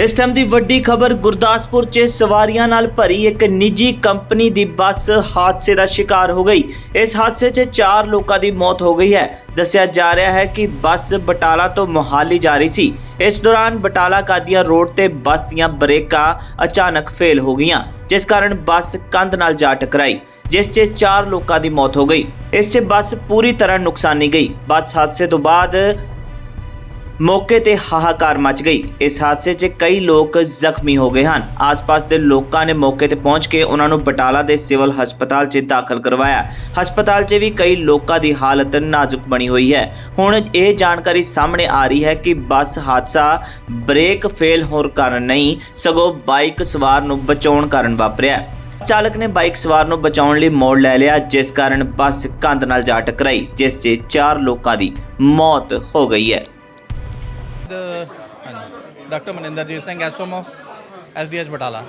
ਇਸ ਟਾਈਮ ਦੀ ਵੱਡੀ ਖਬਰ ਗੁਰਦਾਸਪੁਰ 'ਚ ਸਵਾਰੀਆਂ ਨਾਲ ਭਰੀ ਇੱਕ ਨਿੱਜੀ ਕੰਪਨੀ ਦੀ ਬੱਸ ਹਾਦਸੇ ਦਾ ਸ਼ਿਕਾਰ ਹੋ ਗਈ। ਇਸ ਹਾਦਸੇ 'ਚ 4 ਲੋਕਾਂ ਦੀ ਮੌਤ ਹੋ ਗਈ ਹੈ। ਦੱਸਿਆ ਜਾ ਰਿਹਾ ਹੈ ਕਿ ਬੱਸ ਬਟਾਲਾ ਤੋਂ ਮੋਹਾਲੀ ਜਾ ਰਹੀ ਸੀ। ਇਸ ਦੌਰਾਨ ਬਟਾਲਾ ਕਾਦੀਆਂ ਰੋਡ ਤੇ ਬੱਸ ਦੀਆਂ ਬ੍ਰੇਕਾਂ ਅਚਾਨਕ ਫੇਲ ਹੋ ਗਈਆਂ, ਜਿਸ ਕਾਰਨ ਬੱਸ ਕੰਧ ਨਾਲ ਜਾ ਟਕਰਾਈ, ਜਿਸ 'ਚ 4 ਲੋਕਾਂ ਦੀ ਮੌਤ ਹੋ ਗਈ। ਇਸ 'ਚ ਬੱਸ ਪੂਰੀ ਤਰ੍ਹਾਂ ਨੁਕਸਾਨੀ ਗਈ। ਬੱਸ ਹਾਦਸੇ ਤੋਂ ਬਾਅਦ ਮੌਕੇ ਤੇ ਹਾਹਾਕਾਰ ਮਚ ਗਈ। ਇਸ ਹਾਦਸੇ 'ਚ ਕਈ ਲੋਕ ਜ਼ਖਮੀ ਹੋ ਗਏ ਹਨ। ਆਸ-ਪਾਸ ਦੇ ਲੋਕਾਂ ਨੇ ਮੌਕੇ ਤੇ ਪਹੁੰਚ ਕੇ ਉਹਨਾਂ ਨੂੰ ਬਟਾਲਾ ਦੇ ਸਿਵਲ ਹਸਪਤਾਲ 'ਚ ਦਾਖਲ ਕਰਵਾਇਆ। ਹਸਪਤਾਲ 'ਚ ਵੀ ਕਈ ਲੋਕਾਂ ਦੀ ਹਾਲਤ ਨਾਜ਼ੁਕ ਬਣੀ ਹੋਈ ਹੈ। ਹੁਣ ਇਹ ਜਾਣਕਾਰੀ ਸਾਹਮਣੇ ਆ ਰਹੀ ਹੈ ਕਿ ਬੱਸ ਹਾਦਸਾ ਬ੍ਰੇਕ ਫੇਲ ਹੋਣ ਕਾਰਨ ਨਹੀਂ, ਸਗੋਂ ਬਾਈਕ ਸਵਾਰ ਨੂੰ ਬਚਾਉਣ ਕਾਰਨ ਵਾਪਰਿਆ। ਚਾਲਕ ਨੇ ਬਾਈਕ ਸਵਾਰ ਨੂੰ ਬਚਾਉਣ ਲਈ ਮੋੜ ਲੈ ਲਿਆ, ਜਿਸ ਕਾਰਨ ਬੱਸ ਕੰਧ ਨਾਲ ਜਾ ਟਕਰਾਈ, ਜਿਸ 'ਚ ਚਾਰ ਲੋਕਾਂ ਦੀ ਮੌਤ ਹੋ ਗਈ ਹੈ। ਦ- ਹਾਂਜੀ, doctor Maninderjit Singh SMO SDH Batala.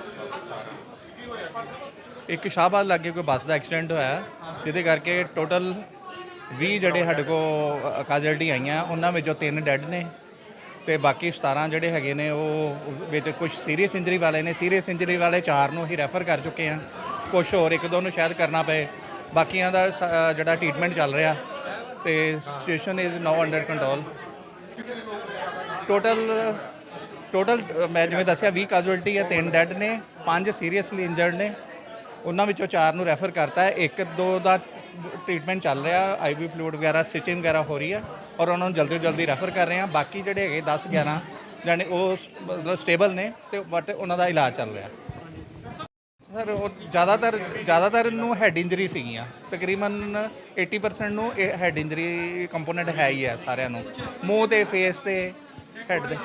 ਇੱਕ ਸ਼ਾਹਬਾਦ ਲਾਗੇ ਕੋਈ ਬੱਸ ਦਾ ਐਕਸੀਡੈਂਟ ਹੋਇਆ, ਜਿਹਦੇ ਕਰਕੇ ਟੋਟਲ 20 ਜਿਹੜੇ ਸਾਡੇ ਕੋ ਕਾਜਲਟੀ ਆਈਆਂ, ਉਹਨਾਂ ਵਿੱਚੋਂ ਤਿੰਨ ਡੈੱਡ ਨੇ ਤੇ ਬਾਕੀ 17 ਜਿਹੜੇ ਹੈਗੇ ਨੇ, ਉਹ ਵਿੱਚ ਕੁਝ ਸੀਰੀਅਸ ਇੰਜਰੀ ਵਾਲੇ ਨੇ। ਸੀਰੀਅਸ ਇੰਜਰੀ ਵਾਲੇ ਚਾਰ ਨੂੰ ਅਸੀਂ ਰੈਫਰ ਕਰ ਚੁੱਕੇ ਹਾਂ। ਕੁਝ ਹੋਰ ਇੱਕ ਦੋ ਨੂੰ ਸ਼ਾਇਦ ਕਰਨਾ ਪਏ। ਬਾਕੀਆਂ ਦਾ ਜਿਹੜਾ ਟ੍ਰੀਟਮੈਂਟ ਚੱਲ ਰਿਹਾ ਤੇ situation is now under control. Total total ਮੈਂ ਜਿਵੇਂ ਦੱਸਿਆ 20 ਕਾਜੁਅਲਟੀ ਹੈ, ਤਿੰਨ ਡੈੱਡ ਨੇ, ਪੰਜ ਸੀਰੀਅਸਲੀ ਇੰਜਰਡ ਨੇ। ਉਹਨਾਂ ਵਿੱਚੋਂ ਚਾਰ ਨੂੰ ਰੈਫਰ ਕਰਤਾ ਹੈ। ਇੱਕ, ਦੋ ਦਾ ਟ੍ਰੀਟਮੈਂਟ ਚੱਲ ਰਿਹਾ ਆਈਵੀ ਫਲੂਇਡ ਵਗੈਰਾ ਸਟਿਚਿੰਗ ਵਗੈਰਾ ਹੋ ਰਹੀ ਹੈ ਔਰ ਉਹਨਾਂ ਨੂੰ ਜਲਦੀ ਤੋਂ ਜਲਦੀ ਰੈਫਰ ਕਰ ਰਹੇ ਹਾਂ। ਬਾਕੀ ਜਿਹੜੇ ਹੈਗੇ 10 11 ਜਾਨੇ ਉਹ ਮਤਲਬ ਸਟੇਬਲ ਨੇ ਤੇ ਬਟ ਉਹਨਾਂ ਦਾ ਇਲਾਜ ਚੱਲ ਰਿਹਾ। ਸਰ, ਉਹ ਜ਼ਿਆਦਾਤਰ ਜ਼ਿਆਦਾਤਰ ਨੂੰ ਹੈਡ ਇੰਜਰੀ ਸੀਗੀਆਂ। ਤਕਰੀਬਨ 80% ਨੂੰ ਇਹ ਹੈਡ ਇੰਜਰੀ ਕੰਪੋਨੈਂਟ ਹੈ ਹੀ ਹੈ ਸਾਰਿਆਂ ਨੂੰ। ਮੂੰਹ ਤੇ ਫੇਸ ਤੇ ਹੈਡ ਦੇ।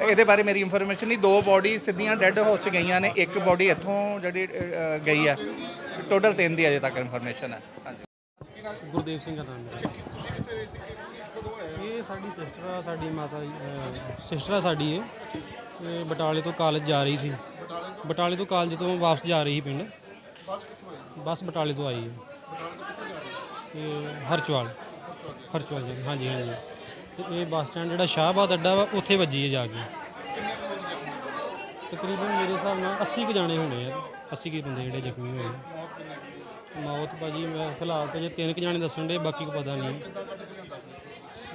ਇਹਦੇ ਬਾਰੇ ਮੇਰੀ ਇਨਫੋਰਮੇਸ਼ਨ ਨਹੀਂ। ਦੋ ਬੋਡੀ ਸਿੱਧੀਆਂ ਡੈੱਡ ਹੋ ਚ ਗਈਆਂ ਨੇ। ਇੱਕ ਬੋਡੀ ਇੱਥੋਂ ਜਿਹੜੀ ਅ, ਗਈ ਹੈ ਟੋਟਲ ਤਿੰਨ ਦੀ ਅਜੇ ਤੱਕ ਇਨਫੋਰਮੇਸ਼ਨ ਹੈ ਹਾਂਜੀ। ਗੁਰਦੇਵ ਸਿੰਘ ਦਾ ਨਾਮ ਇਹ ਸਾਡੀ ਸਿਸਟਰ ਆ ਸਾਡੀ ਮਾਤਾ ਸਿਸਟਰ ਆ ਸਾਡੀ ਇਹ। ਇਹ ਬਟਾਲੇ ਤੋਂ ਕਾਲਜ ਜਾ ਰਹੀ ਸੀ। ਬਟਾਲੇ ਤੋਂ ਕਾਲਜ ਤੋਂ ਵਾਪਸ ਜਾ ਰਹੀ ਸੀ ਪਿੰਡ। ਬੱਸ ਬਟਾਲੇ ਤੋਂ ਆਈ ਹੈ। ਇਹ ਹਰਚਵਾਲ ਹਰਚਵਾਲ ਜੀ ਹਾਂਜੀ ਹਾਂਜੀ। ਤੇ ਇਹ ਬੱਸ ਸਟੈਂਡ ਜਿਹੜਾ ਸ਼ਾਹਬਾਦ ਅੱਡਾ ਵਾ, ਉੱਥੇ ਵੱਜੀ ਹੈ ਜਾ ਕੇ। ਤਕਰੀਬਨ ਮੇਰੇ ਹਿਸਾਬ ਨਾਲ 80 ਕੁ ਜਾਣੇ ਹੋਣੇ ਆ। 80 ਕੁ ਬੰਦੇ ਜਿਹੜੇ ਜ਼ਖਮੀ ਹੋਏ ਆ। ਮੌਤ ਭਾਜੀ, ਮੈਂ ਫਿਲਹਾਲ ਤੇ ਜੇ ਤਿੰਨ ਕੁ ਜਾਣੇ ਦੱਸਣ ਦੇ ਬਾਕੀ ਕੋ ਪਤਾ ਨਹੀਂ।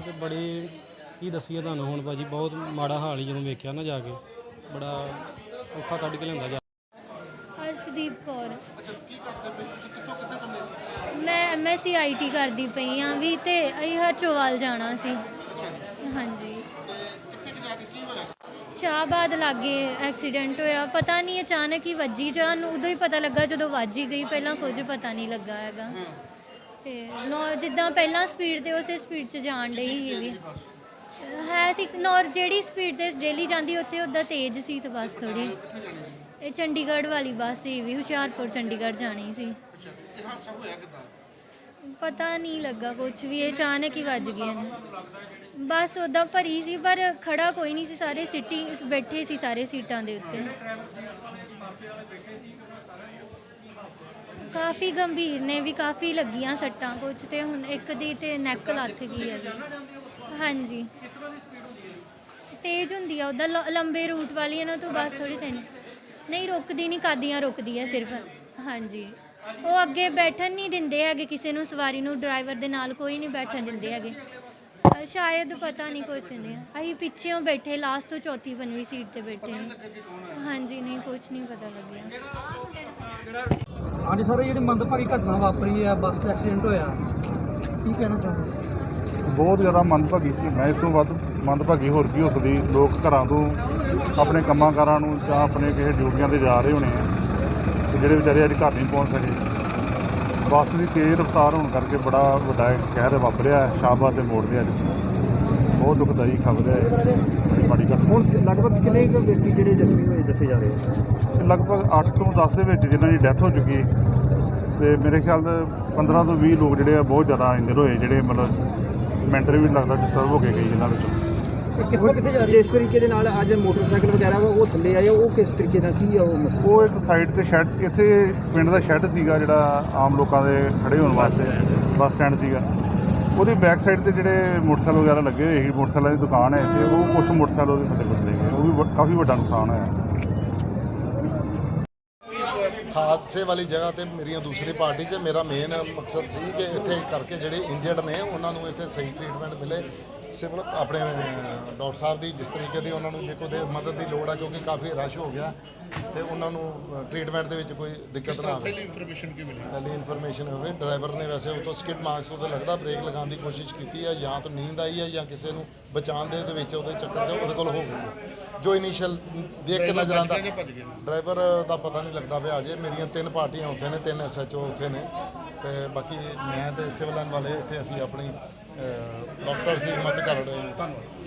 ਤੇ ਬੜੇ ਕੀ ਦੱਸੀਏ ਤੁਹਾਨੂੰ ਹੁਣ ਭਾਜੀ, ਬਹੁਤ ਮਾੜਾ ਹਾਲ ਹੀ ਜਦੋਂ ਵੇਖਿਆ ਨਾ ਜਾ ਕੇ। ਬੜਾ ਔਖਾ ਕੱਢ ਕੇ ਲਿਆਂਦਾ ਜਾ ਅਰਸ਼ਦੀਪ ਕੌਰ ਮੈਂ ਐਮਐਸਸੀ ਆਈਟੀ ਕਰਦੀ ਪਈ ਆ ਵੀ ਤੇ ਅਸੀਂ ਹਰਚੋਵਾਲ ਜਾਣਾ ਸੀ। ਹਾਂਜੀ। ਸ਼ਾਹਬਾਦ ਲਾਗੇ ਐਕਸੀਡੈਂਟ ਹੋਇਆ। ਪਤਾ ਨਹੀਂ ਅਚਾਨਕ ਹੀ ਵੱਜੀ। ਜਾਨ ਉਦੋਂ ਹੀ ਪਤਾ ਲੱਗਾ ਜਦੋਂ ਵੱਜ ਹੀ ਗਈ। ਪਹਿਲਾਂ ਕੁਝ ਪਤਾ ਨਹੀਂ ਲੱਗਾ ਹੈਗਾ। ਤੇ ਨੌ ਜਿੱਦਾਂ ਪਹਿਲਾਂ ਸਪੀਡ ਤੇ ਉਸੇ ਸਪੀਡ 'ਚ ਜਾਣ ਡਈ ਹੈਗੀ ਹੈ ਸੀ ਨੌਰ ਜਿਹੜੀ ਸਪੀਡ ਤੇ ਡੇਲੀ ਜਾਂਦੀ, ਉੱਥੇ ਉਹਦਾ ਤੇਜ਼ ਸੀ ਤੇ ਬਸ ਥੋੜੀ ਇਹ ਚੰਡੀਗੜ੍ਹ ਵਾਲੀ ਬੱਸ ਸੀ ਵੀ, ਹੁਸ਼ਿਆਰਪੁਰ ਚੰਡੀਗੜ੍ਹ ਜਾਣੀ ਸੀ। ਪਤਾ ਨਹੀਂ ਲੱਗਾ ਕੁਝ ਵੀ, ਇਹ ਅਚਾਨਕ ਹੀ ਵੱਜ ਗਈਆਂ ਨੇ। ਬਸ ਉਹਦਾ ਭਰੀ ਸੀ, ਪਰ ਖੜਾ ਕੋਈ ਨਹੀਂ ਸੀ, ਸਾਰੇ ਸਿੱਟੀ ਬੈਠੇ ਸੀ, ਸਾਰੇ ਸੀਟਾਂ ਦੇ ਉੱਤੇ। ਕਾਫੀ ਗੰਭੀਰ ਨੇ ਵੀ, ਕਾਫੀ ਲੱਗੀਆਂ ਸੱਟਾਂ ਕੁਝ ਤੇ ਹੁਣ ਇੱਕ ਦੀ ਤੇ ਨੈਕ ਲੱਥ ਗਈ ਹੈ ਜੀ। ਹਾਂਜੀ। ਤੇਜ਼ ਹੁੰਦੀ ਆ ਉਹਦਾ ਲ- ਲੰਬੇ ਰੂਟ ਵਾਲੀ ਇਹਨਾਂ ਤੋਂ ਬਸ ਥੋੜੀ ਤੈਨੂੰ ਨਹੀਂ, ਰੁਕਦੀ ਨਹੀਂ, ਕਾਦੀਆਂ ਰੁਕਦੀ ਹੈ ਸਿਰਫ। ਹਾਂਜੀ। ਉਹ ਅੱਗੇ ਬੈਠਣ ਨਹੀਂ ਦਿੰਦੇ ਹੈਗੇ ਕਿਸੇ ਨੂੰ ਸਵਾਰੀ ਨੂੰ ਡਰਾਈਵਰ ਦੇ ਨਾਲ ਕੋਈ ਨਹੀਂ ਬੈਠਣ ਦਿੰਦੇ ਹੈਗੇ। ਅ, ਸ਼ਾਇਦ ਪਤਾ ਨਹੀਂ ਕੁਛ ਨਹੀਂ ਅਸੀਂ ਪਿੱਛੇੋਂ ਬੈਠੇ ਲਾਸਟ ਤੋਂ ਚੌਥੀ ਪੰਜਵੀਂ ਸੀਟ ਤੇ ਬੈਠੇ ਹਾਂ। ਹਾਂਜੀ ਨਹੀਂ ਕੁਛ ਨਹੀਂ ਪਤਾ ਲੱਗਿਆ। ਹਾਂਜੀ ਸਰ ਇਹ ਜਿਹੜੀ ਮੰਦਭਾਗੀ ਘਟਨਾ ਵਾਪਰੀ ਹੈ ਬੱਸ ਦਾ ਐਕਸੀਡੈਂਟ ਹੋਇਆ ਕੀ ਕਹਿਣਾ ਚਾਹੁੰਦੇ ਬਹੁਤ ਜ਼ਿਆਦਾ ਮੰਦਭਾਗੀ ਸੀ। ਮੈਂ ਇਸ ਤੋਂ ਵੱਧ ਮੰਦਭਾਗੀ ਹੋਰ ਕੀ ਹੋ ਸਕਦੀ? ਲੋਕ ਘਰਾਂ ਤੋਂ ਆਪਣੇ ਕੰਮਾਂ ਕਾਰਾਂ ਨੂੰ ਜਾਂ ਆਪਣੇ ਕਿਸੇ ਡਿਊਟੀਆਂ ਤੇ ਜਾ ਰਹੇ ਹੋਣੇ ਆ। ਤੇ ਜਿਹੜੇ ਵਿਚਾਰੇ ਅੱਜ ਘਰ ਨਹੀਂ ਪਹੁੰਚ ਸਕੇ। ਬੱਸ ਦੀ ਤੇਜ਼ ਰਫ਼ਤਾਰ ਹੋਣ ਕਰਕੇ ਬੜਾ ਵੱਡਾ ਕਹਿਰ ਵਾਪਰਿਆ ਸ਼ਾਹਬਾਦ ਦੇ ਮੋੜ ਤੇ ਅੱਜ। ਬਹੁਤ ਦੁਖਦਾਈ ਖਬਰ ਹੈ ਬੜੀ ਮਾੜੀ ਘਟਨਾ ਹੁਣ ਲਗਭਗ ਕਿੰਨੇ ਕੁ ਵਿਅਕਤੀ ਜਿਹੜੇ ਜ਼ਖਮੀ ਹੋਏ ਦੱਸੇ ਜਾ ਰਹੇ ਆ ਲਗਭਗ 8 ਤੋਂ 10 ਦੇ ਵਿੱਚ ਜਿਨ੍ਹਾਂ ਦੀ ਡੈਥ ਹੋ ਚੁੱਕੀ ਤੇ ਮੇਰੇ ਖਿਆਲ ਦੇ 15 ਤੋਂ 20 ਲੋਕ ਜਿਹੜੇ ਆ ਬਹੁਤ ਜ਼ਿਆਦਾ ਇੰਜਰ ਹੋਏ ਜਿਹੜੇ ਮਤਲਬ ਮੈਂਟਲੀ ਵੀ ਲੱਗਦਾ ਡਿਸਟਰਬ ਹੋ ਕੇ ਗਏ ਜਿਨ੍ਹਾਂ ਵਿੱਚੋਂ। ਕਿੱਥੋਂ ਕਿੱਥੇ ਜਾ ਰਹੇ ਜਿਸ ਤਰੀਕੇ ਦੇ ਨਾਲ ਅੱਜ ਮੋਟਰਸਾਈਕਲ ਵਗੈਰਾ ਵਾ ਉਹ ਥੱਲੇ ਆਏ ਆ, ਉਹ ਕਿਸ ਤਰੀਕੇ ਨਾਲ ਕੀ ਆ ਉਹ ਮਸਲਾ? ਉਹ ਇੱਕ ਸਾਈਡ ਤੇ ਸ਼ੈੱਡ ਇੱਥੇ ਪਿੰਡ ਦਾ ਸ਼ੈੱਡ ਸੀਗਾ ਜਿਹੜਾ ਆਮ ਲੋਕਾਂ ਦੇ ਖੜੇ ਹੋਣ ਵਾਸਤੇ ਬੱਸ ਸਟੈਂਡ ਸੀਗਾ। ਉਹਦੀ ਬੈਕ ਸਾਈਡ ਤੇ ਜਿਹੜੇ ਮੋਟਰਸਾਈਕਲ ਵਗੈਰਾ ਲੱਗੇ ਹੋਏ ਸੀ ਮੋਟਰਸਾਈਕਲਾਂ ਦੀ ਦੁਕਾਨ ਹੈ ਤੇ ਉਹ ਕੁਝ ਮੋਟਰਸਾਈਕਲ ਉਹਦੇ ਥੱਲੇ ਕੁਚਲੇ ਗਏ ਉਹ ਵੀ ਵ- ਕਾਫੀ ਵੱਡਾ ਨੁਕਸਾਨ ਹੋਇਆ। ਹਾਦਸੇ ਵਾਲੀ ਜਗ੍ਹਾ ਤੇ ਮੇਰੀਆਂ ਦੂਸਰੀ ਪਾਰਟੀ 'ਚ ਮੇਰਾ ਮੇਨ ਮਕਸਦ ਸੀ ਕਿ ਇੱਥੇ ਕਰਕੇ ਜਿਹੜੇ ਇੰਜਰਡ ਨੇ ਉਹਨਾਂ ਨੂੰ ਇੱਥੇ ਸਹੀ ਟ੍ਰੀਟਮੈਂਟ ਮਿਲੇ। ਸਿਵਲ ਆਪਣੇ ਡਾਕਟਰ ਸਾਹਿਬ ਦੀ ਜਿਸ ਤਰੀਕੇ ਦੀ ਉਹਨਾਂ ਨੂੰ ਜੇ ਕੋਈ ਮਦਦ ਦੀ ਲੋੜ ਆ ਕਿਉਂਕਿ ਕਾਫੀ ਰਸ਼ ਹੋ ਗਿਆ ਤੇ ਉਹਨਾਂ ਨੂੰ ਟ੍ਰੀਟਮੈਂਟ ਦੇ ਵਿੱਚ ਕੋਈ ਦਿੱਕਤ ਨਾ ਆਵੇ। ਇਨਫੋਰਮੇਸ਼ਨ ਕੀ ਮਿਲੀ? ਪਹਿਲੀ ਇਨਫੋਰਮੇਸ਼ਨ ਹੋਵੇ ਡਰਾਈਵਰ ਨੇ ਵੈਸੇ ਉਹ ਤੋਂ ਸਕਿਡ ਮਾਰਕਸ ਉਹਦੇ ਲੱਗਦਾ ਬ੍ਰੇਕ ਲਗਾਉਣ ਦੀ ਕੋਸ਼ਿਸ਼ ਕੀਤੀ ਹੈ ਜਾਂ ਤਾਂ ਨੀਂਦ ਆਈ ਹੈ ਜਾਂ ਕਿਸੇ ਨੂੰ ਬਚਾਉਣ ਦੇ ਵਿੱਚ ਉਹਦੇ ਚੱਕਰ 'ਚ ਉਹਦੇ ਕੋਲ ਹੋ ਗਈ ਜੋ ਇਨੀਸ਼ੀਅਲ ਵੇਖ ਕੇ ਨਜ਼ਰ ਆਉਂਦਾ। ਡਰਾਈਵਰ ਦਾ ਪਤਾ ਨਹੀਂ ਲੱਗਦਾ ਪਿਆ ਅਜੇ ਮੇਰੀਆਂ ਤਿੰਨ ਪਾਰਟੀਆਂ ਉੱਥੇ ਨੇ ਤਿੰਨ ਐਸਐਚਓ ਉੱਥੇ ਨੇ ਤੇ ਬਾਕੀ ਮੈਂ ਤੇ ਸਿਵਲ ਲਾਈਨ ਵਾਲੇ ਇੱਥੇ ਅਸੀਂ ਆਪਣੀ ਡਾਕਟਰ ਦੀ ਮਦਦ ਕਰ ਧੰਨਵਾਦ।